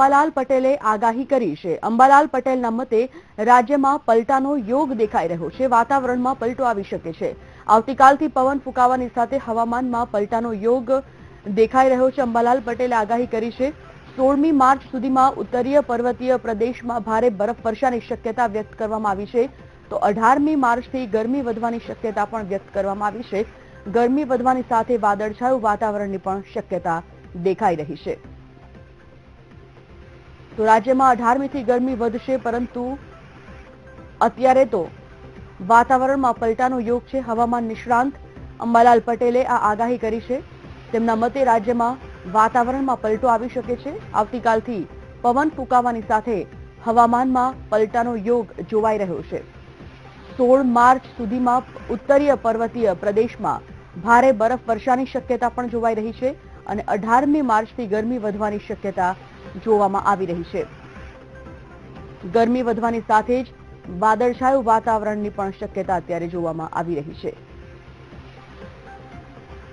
અંબાલાલ પટેલે આગાહી કરી છે. અંબાલાલ પટેલના મતે રાજ્યમાં પલટાનો યોગ દેખાઈ રહ્યો છે. વાતાવરણમાં પલટો આવી શકે છે. આવતીકાલથી પવન ફૂંકાવાની સાથે હવામાનમાં પલટાનો યોગ દેખાઈ રહ્યો છે. અંબાલાલ પટેલે આગાહી કરી છે. સોળમી માર્ચ સુધીમાં ઉત્તરીય પર્વતીય પ્રદેશમાં ભારે બરફ વર્ષાની શક્યતા વ્યક્ત કરવામાં આવી છે. તો અઢારમી માર્ચથી ગરમી વધવાની શક્યતા પણ વ્યક્ત કરવામાં આવી છે. ગરમી વધવાની સાથે વાદળછાયું વાતાવરણની પણ શક્યતા દેખાઈ રહી છે. તો રાજ્યમાં અઢારમીથી ગરમી વધશે, પરંતુ અત્યારે તો વાતાવરણમાં પલટાનો યોગ છે. હવામાન નિષ્ણાંત અંબાલાલ પટેલે આ આગાહી કરી છે. તેમના મતે રાજ્યમાં વાતાવરણમાં પલટો આવી શકે છે. આવતીકાલથી પવન ફૂંકાવાની સાથે હવામાનમાં પલટાનો યોગ જોવાઈ રહ્યો છે. સોળ માર્ચ સુધીમાં ઉત્તરીય પર્વતીય પ્રદેશમાં ભારે બરફ, વર્ષાની શક્યતા પણ જોવાઈ રહી છે અને અઢારમી માર્ચથી ગરમી વધવાની શક્યતા જોવામાં આવી રહી છે. ગરમી વધવાની સાથે જ વાદળછાયું વાતાવરણની પણ શક્યતા અત્યારે જોવામાં આવી રહી છે.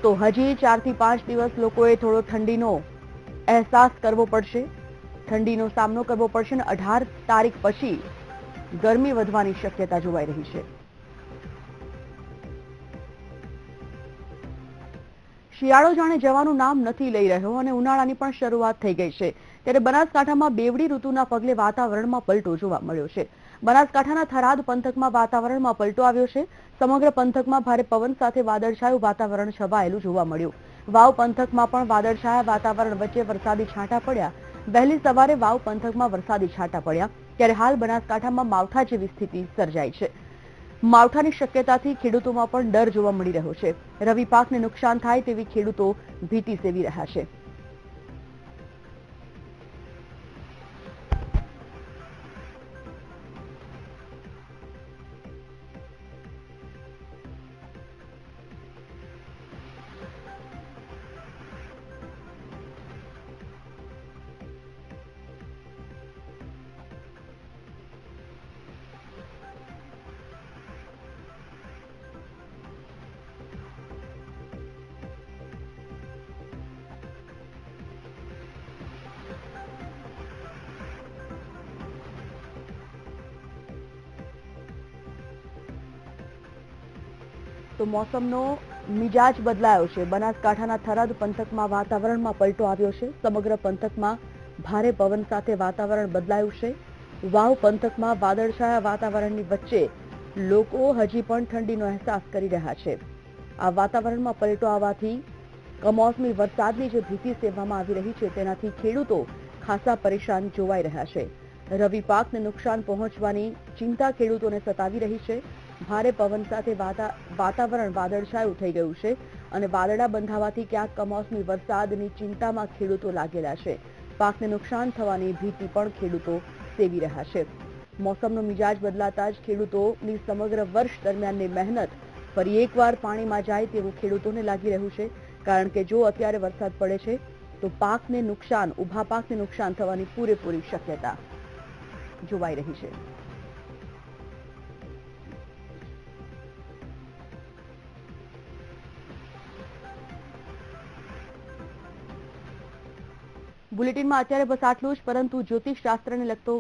તો હજી ચારથી પાંચ દિવસ લોકોએ થોડો ઠંડીનો અહેસાસ કરવો પડશે. ઠંડીનો સામનો કરવો પડશે અને અઢાર તારીખ પછી ગરમી વધવાની શક્યતા જોવાઈ રહી છે. શિયાળો જાણે જવાનું નામ નથી લઈ રહ્યો અને ઉનાળાની પણ શરૂઆત થઈ ગઈ છે. ત્યારે બનાસકાંઠામાં બેવડી ઋતુના પગલે વાતાવરણમાં પલટો જોવા મળ્યો છે. બનાસકાંઠાના થરાદ પંથકમાં વાતાવરણમાં પલટો આવ્યો છે. સમગ્ર પંથકમાં ભારે પવન સાથે વાદળછાયું વાતાવરણ છવાયેલું જોવા મળ્યું. વાવ પંથકમાં પણ વાદળછાયા વાતાવરણ વચ્ચે વરસાદી છાંટા પડ્યા. વહેલી સવારે વાવ પંથકમાં વરસાદી છાંટા પડ્યા. ત્યારે હાલ બનાસકાંઠામાં માવઠા જેવી સ્થિતિ સર્જાઈ છે. માવઠાની શક્યતાથી ખેડૂતોમાં પણ ડર જોવા મળી રહ્યો છે. રવિ પાકને નુકસાન થાય તેવી ખેડૂતો ભીતિ સેવી રહ્યા છે. તો મોસમનો મિજાજ બદલાયો છે. બનાસકાંઠાના થરાદ પંથકમાં વાતાવરણમાં પલટો આવ્યો છે. સમગ્ર પંથકમાં ભારે પવન સાથે વાતાવરણ બદલાયું છે. વાવ પંથકમાં વાદળછાયા વાતાવરણની વચ્ચે લોકો હજી પણ ઠંડીનો અહેસાસ કરી રહ્યા છે. આ વાતાવરણમાં પલટો આવવાથી કમોસમી વરસાદની જે ભીતિ સેવવામાં આવી રહી છે, તેનાથી ખેડૂતો ખાસા પરેશાન જોવાઈ રહ્યા છે. રવિ પાકને નુકસાન પહોંચવાની ચિંતા ખેડૂતોને સતાવી રહી છે. ભારે પવન સાથે વાતાવરણ વાદળછાયું થઈ ગયું છે અને વાદળા બંધાવાથી ક્યાંક કમોસમી વરસાદની ચિંતામાં ખેડૂતો લાગેલા છે. પાકને નુકસાન થવાની ભીતિ પણ ખેડૂતો સેવી રહ્યા છે. મોસમનો મિજાજ બદલાતા જ ખેડૂતોની સમગ્ર વર્ષ દરમિયાનની મહેનત ફરી એકવાર પાણીમાં જાય તેવું ખેડૂતોને લાગી રહ્યું છે. કારણ કે જો અત્યારે વરસાદ પડે છે, તો પાકને નુકસાન ઊભા પાકને નુકસાન થવાની પૂરેપૂરી શક્યતા જોવાઈ રહી છે. બુલેટિનમાં અત્યારે બસ આટલું જ પરંતુ જ્યોતિષ શાસ્ત્રને લગતો